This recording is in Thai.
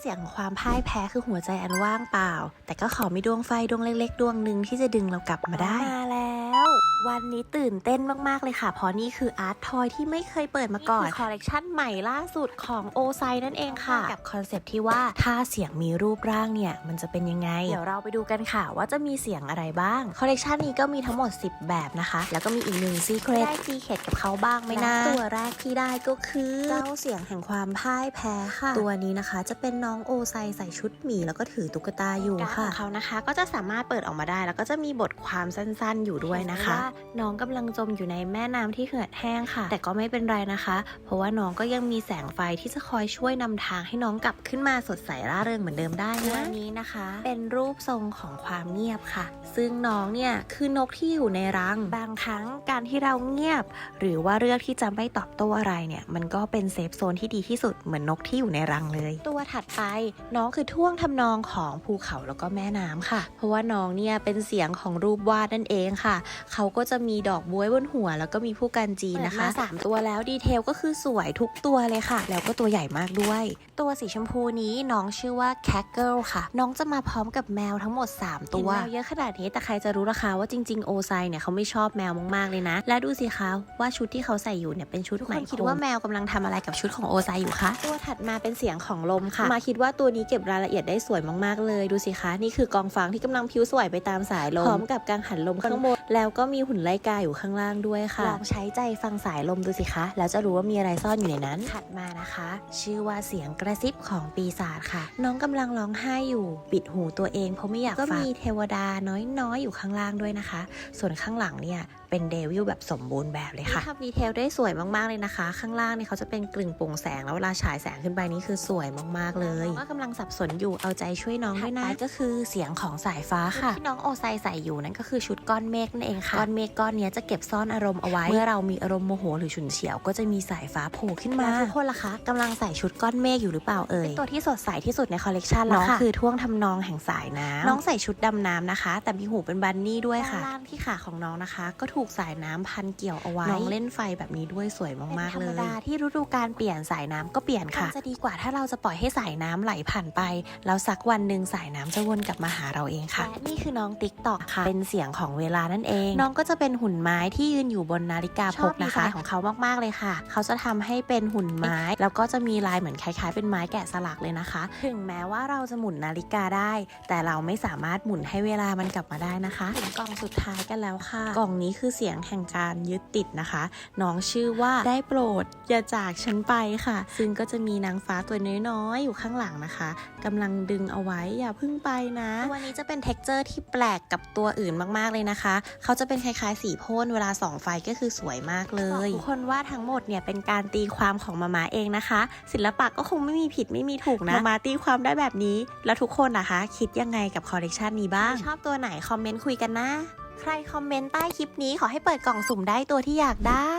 เสียงของความพ่ายแพ้คือหัวใจอันว่างเปล่า แต่ก็ขอมีดวงไฟดวงเล็ก ๆ ดวงหนึ่งที่จะดึงเรากลับมาได้มาแล้ว วันนี้ตื่นเต้นมาก ๆ เลยค่ะ เพราะนี่คืออาร์ตทอยที่ไม่เคยเปิดมาก่อนคอลเลกชันใหม่ล่าสุดของโอไซนั่นเองค่ะ กับคอนเซปต์ที่ว่าถ้าเสียงมีรูปร่างเนี่ย มันจะเป็นยังไง เดี๋ยวเราไปดูกันค่ะ ว่าจะมีเสียงอะไรบ้าง คอลเลกชันนี้ก็มีทั้งหมด 10 แบบนะคะ แล้วก็มีอีกหนึ่งซีเครตได้ซีเคดกับเขาบ้างไหมนะ ตัวแรกที่ได้ก็คือเจ้าเสียงแห่งความพ่ายแพ้ค่ะ ตัวนี้นะคะ จะเป็นน้องโอไซใส่ชุดหมีแล้วก็ถือตุ๊กตาอยู่ค่ะเขานะคะ ก็จะสามารถเปิดออกมาได้ แล้วก็จะมีบทความสั้น ๆ อยู่ด้วยนะคะน้องกำลังจมอยู่ในแม่น้ำที่เหือดแห้งค่ะ แต่ก็ไม่เป็นไรนะคะ เพราะว่าน้องก็ยังมีแสงไฟที่จะคอยช่วยนำทางให้น้องกลับขึ้นมาสดใสร่าเริงเหมือนเดิมได้นะตัวนี้นะคะ เป็นรูปทรงของความเงียบค่ะ ซึ่งน้องเนี่ยคือนกที่อยู่ในรัง บางครั้งการที่เราเงียบ หรือว่าเลือกที่จะไม่ตอบโต้อะไรเนี่ย มันก็เป็นเซฟโซนที่ดีที่สุดเหมือนนกที่อยู่ในรังเลย ตัวถัดไปน้องคือท่วงทำนองของภูเขาแล้วก็แม่น้ำค่ะ เพราะว่าน้องเนี่ยเป็นเสียงของรูปวาดนั่นเองค่ะ เขาก็จะมีดอกบ๊วยบนหัว แล้วก็มีผู้กันจีนนะคะสามตัวแล้วดีเทลก็คือสวยทุกตัวเลยค่ะ แล้วก็ตัวใหญ่มากด้วย ตัวสีชมพูนี้น้องชื่อว่า Cat Girl ค่ะ น้องจะมาพร้อมกับแมวทั้งหมด 3 ตัวเยอะขนาดนี้แต่ใครจะรู้ราคาว่าจริง ๆ โอไซเนี่ยเขาไม่ชอบแมวมากๆเลยนะ และดูสิคะว่าชุดที่เขาใส่อยู่เนี่ยเป็นชุดใหม่คิดว่าแมวกำลังทำอะไรกับชุดของโอไซอยู่คะตัวถัดมาเป็นเสียงของลมค่ะ มาคิดว่าตัวนี้เก็บรายละเอียดได้สวยมากๆเลย ดูสิคะ นี่คือกองฟางที่กำลังพิ้วสวยไปตามสายลมพร้อมกับกังหันลมข้างบนแล้วก็มีหุ่นไล่กาอยู่ข้างล่างด้วยค่ะ ลองใช้ใจฟังสายลมดูสิคะ แล้วจะรู้ว่ามีอะไรซ่อนอยู่ในนั้น ถัดมานะคะ ชื่อว่าเสียงกระซิบของปีศาจค่ะ น้องกำลังร้องไห้อยู่ ปิดหูตัวเองเพราะไม่อยากฟัง ก็มีเทวดาน้อยๆอยู่ข้างล่างด้วยนะคะ ส่วนข้างหลังเนี่ย เป็นเดวิลแบบสมบูรณ์แบบเลยค่ะทำดีเทลได้สวยมากๆเลยนะคะ ข้างล่างเนี่ยเขาจะเป็นกลึงโปร่งแสงแล้วเวลาฉายแสงขึ้นไปนี่คือสวยมากๆเลยก็กำลังสับสนอยู่เอาใจช่วยน้องด้วยนะก็คือเสียงของสายฟ้าค่ะที่น้องโอไซใส่อยู่นั่นก็คือชุดก้อนเมฆนั่นเองค่ะก้อนเมฆก้อนเนี้ยจะเก็บซ่อนอารมณ์เอาไว้ เมื่อเรามีอารมณ์โมโหหรือฉุนเฉียวก็จะมีสายฟ้าโผล่ขึ้นมาทุกคนล่ะคะกำลังใส่ชุดก้อนเมฆอยู่หรือเปล่าเอ่ยเป็นตัวที่สดใสที่สุดในคอลเลกชันแล้วค่ะคือท่วงทำนองแห่งสายน้ำน้องใส่ชุดดำน้ำนะคะ แต่มีหูเป็นบันนี่ด้วยค่ะล่างที่ขาของน้องนะคะ ก็ถูกสายน้ำพันเกี่ยวเอาไว้น้องเล่นไฟแบบนี้ด้วยสวยมากๆเลยธรรมดาที่ฤดูการเปลี่ยนสายน้ำก็เปลี่ยนค่ะจะดีกว่าถ้าเราจะปล่อยให้สายน้ำไหลผ่านไปแล้วสักวันหนึ่งสายน้ำจะวนกลับมาหาเราเองค่ะและนี่คือน้องติ๊กตอกค่ะ เป็นเสียงของเวลานั่นเอง น้องก็จะเป็นหุ่นไม้ที่ยืนอยู่บนนาฬิกาพกนะคะของเขามากๆเลยค่ะ เขาจะทำให้เป็นหุ่นไม้ แล้วก็จะมีลายเหมือนคล้ายๆ เป็นไม้แกะสลักเลยนะคะ ถึงแม้ว่าเราจะหมุนนาฬิกาได้ แต่เราไม่สามารถหมุนให้เวลามันกลับมาได้นะคะถึงกล่องสุดท้ายกันแล้วค่ะ กล่องนี้คือเสียงแห่งการยึดติดนะคะ น้องชื่อว่าได้โปรดอย่าจากฉันไปค่ะ ซึ่งก็จะมีนางฟ้าตัวน้อยๆอยู่ข้างหลังนะคะกำลังดึงเอาไว้อย่าเพิ่งไปนะตัวนี้จะเป็นเท็กเจอร์ที่แปลกกับตัวอื่นมากๆเลยนะคะ เขาจะเป็นคล้ายๆสีพ่นเวลาส่องไฟก็คือสวยมากเลยทุกคนว่าทั้งหมดเนี่ยเป็นการตีความของมาม่าเองนะคะ ศิลปะก็คงไม่มีผิดไม่มีถูกนะมาม่าตีความได้แบบนี้ แล้วทุกคนนะคะ คิดยังไงกับคอลเลกชันนี้บ้าง ชอบตัวไหนคอมเมนต์คุยกันนะ ใครคอมเมนต์ใต้คลิปนี้ขอให้เปิดกล่องสุ่มได้ตัวที่อยากได้